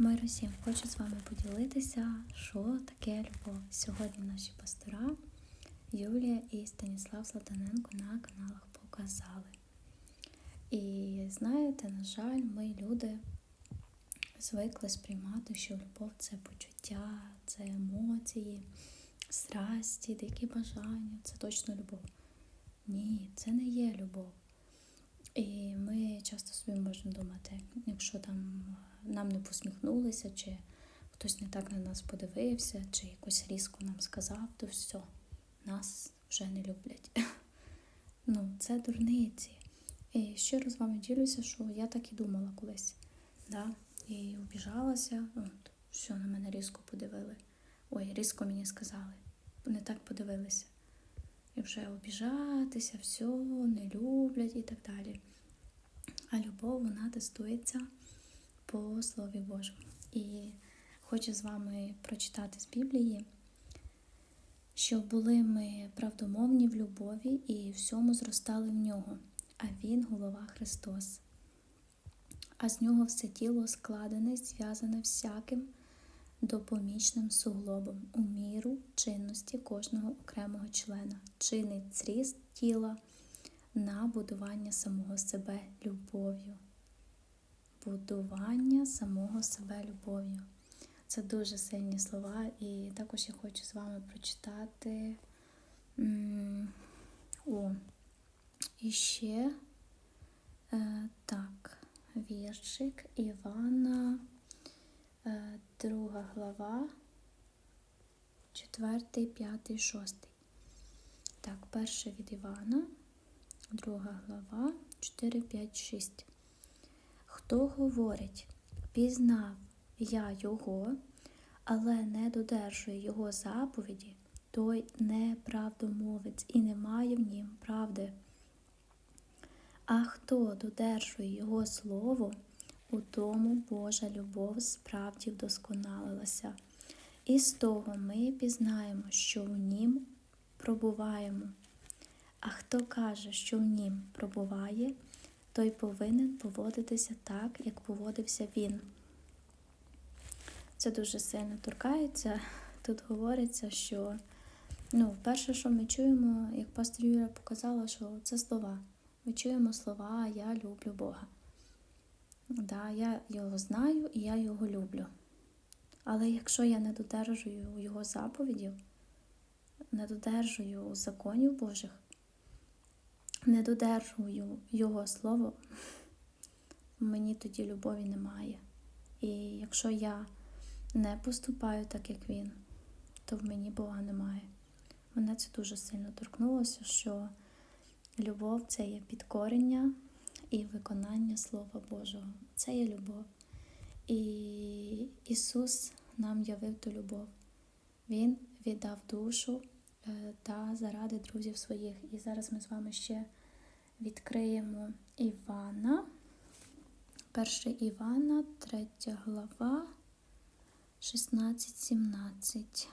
Мир усім, хочу з вами поділитися, що таке любов. Сьогодні наші пастора Юлія і Станіслав Златаненко на каналах показали. І знаєте, на жаль, ми люди звикли сприймати, що любов це почуття, це емоції, страсті, дикі бажання, це точно любов. Ні, це не є любов. І ми часто собі можемо думати, якщо там нам не посміхнулися, чи хтось не так на нас подивився, чи якось різко нам сказав, то все, нас вже не люблять. Ну, це дурниці. І щиро з вами ділюся, що я так і думала колись. Да? І обіжалася, от, що на мене різко подивили. Ой, різко мені сказали. Не так подивилися. І вже обіжатися, все, не люблять і так далі. А любов вона тестується по Слові Божому. І хочу з вами прочитати з Біблії, що були ми правдомовні в любові і всьому зростали в нього, а Він голова Христос. А з нього все тіло складене, зв'язане всяким допомічним суглобом у міру чинності кожного окремого члена, чинить зріст тіла на будування самого себе любов'ю. Будування самого себе любов'ю. Це дуже сильні слова, і також я хочу з вами прочитати. О, і ще е, так, віршик Івана, е, друга глава, четвертий, п'ятий, шостий. Так, перше від Івана, друга глава, 4, 5, 6. Хто говорить, пізнав я його, але не додержує його заповіді, той неправдомовець і не має в нім правди. А хто додержує його слово, у тому Божа любов справді вдосконалилася. І з того ми пізнаємо, що в нім пробуваємо. А хто каже, що в нім пробуває, той повинен поводитися так, як поводився він. Це дуже сильно торкається. Тут говориться, що ну, перше, що ми чуємо, як пастор Юля показала, що це слова. Ми чуємо слова Я люблю Бога. Да, Я його знаю і я його люблю. Але якщо я не додержую його заповідів, не додержую законів Божих, не додержую Його слово, мені тоді любові немає. І якщо я не поступаю так, як він, то в мені Бога немає. Мене це дуже сильно торкнулося, що любов це є підкорення і виконання Слова Божого. Це є любов. І Ісус нам явив ту любов. Він віддав душу та заради друзів своїх. І зараз ми з вами ще відкриємо Івана. Перше Івана, третя глава, 16-17.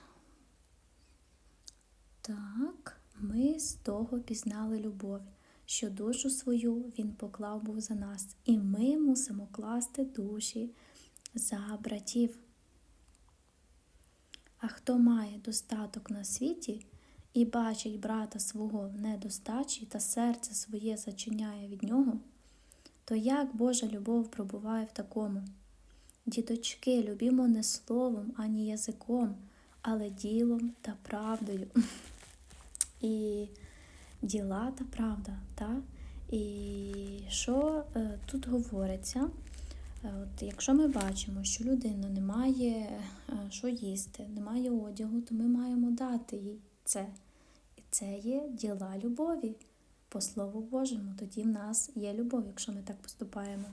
Так, ми з того пізнали любов, що душу свою Він поклав був за нас, і ми мусимо класти душі за братів. А хто має достаток на світі і бачить брата свого в недостачі та серце своє зачиняє від нього, то як Божа любов пробуває в такому? Діточки, любімо не словом, ані язиком, але ділом та правдою. І діла та правда. Та? І що е, тут говориться? Е, от Якщо ми бачимо, що людина не має е, що їсти, не має одягу, то ми маємо дати їй це. Це є діла любові по Слову Божому. Тоді в нас є любов, якщо ми так поступаємо.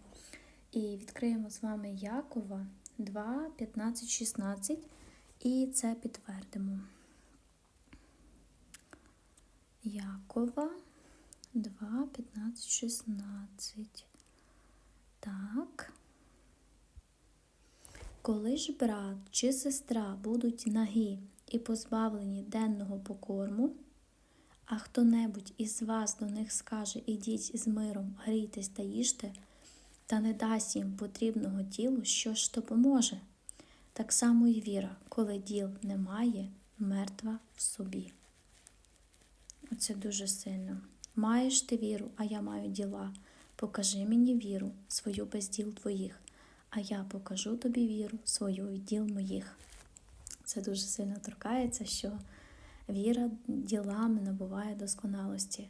І відкриємо з вами Якова 2, 15, 16, і це підтвердимо. Якова 2, 15, 16. Так. Коли ж брат чи сестра будуть нагі і позбавлені денного покорму, а хто небудь із вас до них скаже Ідіть з миром, грійтесь та їжте, та не дасть їм потрібного ділу, що ж допоможе. Так само і віра, коли діл немає, мертва в собі. Оце дуже сильно. Маєш ти віру, а я маю діла. Покажи мені віру, свою без діл твоїх, а я покажу тобі віру, свою від діл моїх. Це дуже сильно торкається, що віра ділами набуває досконалості.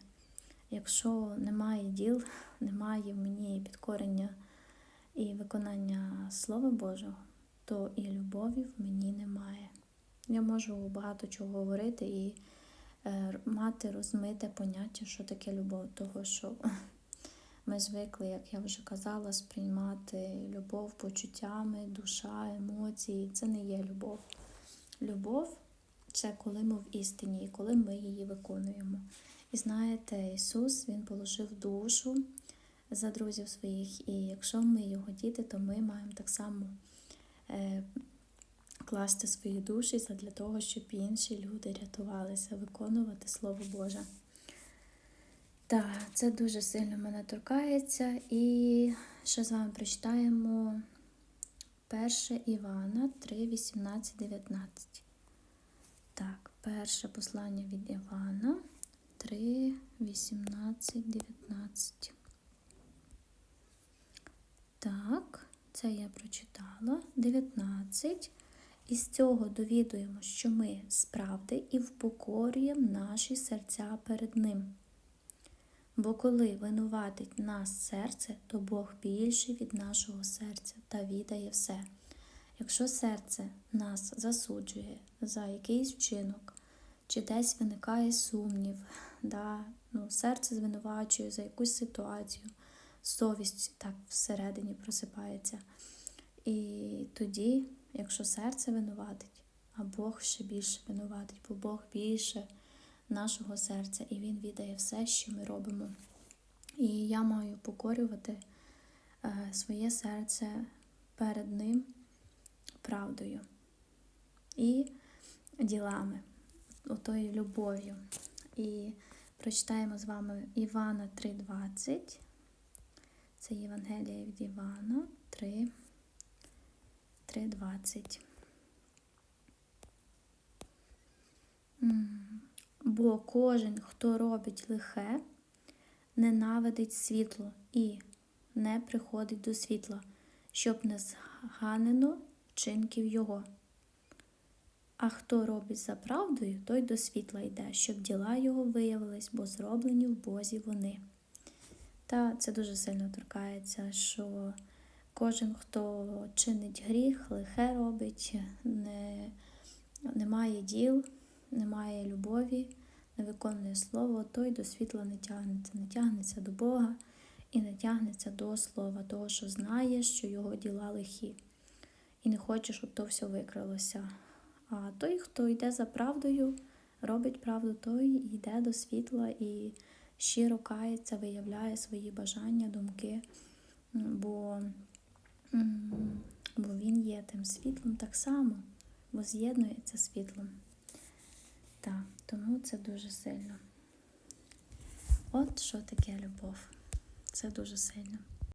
Якщо немає діл, немає в мені підкорення і виконання Слова Божого, то і любові в мені немає. Я можу багато чого говорити і е, мати розмите поняття, що таке любов, того що ми звикли, як я вже казала, сприймати любов почуттями, душа, емоції. Це не є любов. Любов це коли ми в істині, і коли ми її виконуємо. І знаєте, Ісус Він положив душу за друзів своїх, і якщо ми його діти, то ми маємо так само е, класти свої душі для того, щоб інші люди рятувалися, виконувати Слово Боже. Так, це дуже сильно мене торкається. І ще з вами прочитаємо 1 Івана 3, 18, 19. Так, перше послання від Івана 3, 18, 19. Так, це я прочитала. 19. Із цього довідуємо, що ми справді і впокорюємо наші серця перед Ним. Бо коли винуватить нас серце, то Бог більший від нашого серця та відає все. Якщо серце нас засуджує за якийсь вчинок, чи десь виникає сумнів, да, ну, серце звинувачує за якусь ситуацію, совість так всередині просипається. І тоді, якщо серце винуватить, а Бог ще більше винуватить, бо Бог більше нашого серця, і Він віддає все, що ми робимо. І я маю покорювати е, своє серце перед Ним правдою і ділами, отою любов'ю. І прочитаємо з вами Івана 3,20. Це Євангелія від Івана 3, 3,20. Бо кожен, хто робить лихе, ненавидить світло і не приходить до світла, щоб не зганено вчинків його. А хто робить за правдою, той до світла йде, щоб діла його виявились, бо зроблені в Бозі вони. Та це дуже сильно торкається, що кожен, хто чинить гріх, лихе робить, не, не має діл, не має любові, не виконує слово, той до світла не тягнеться, не тягнеться до Бога і не тягнеться до слова, того, що знає, що його діла лихі і не хоче, щоб то все викрилося. А той, хто йде за правдою, робить правду, той йде до світла і щиро кається, виявляє свої бажання, думки, бо, бо він є тим світлом так само, бо з'єднується світлом. Так, тому це дуже сильно. От що таке любов. Це дуже сильно.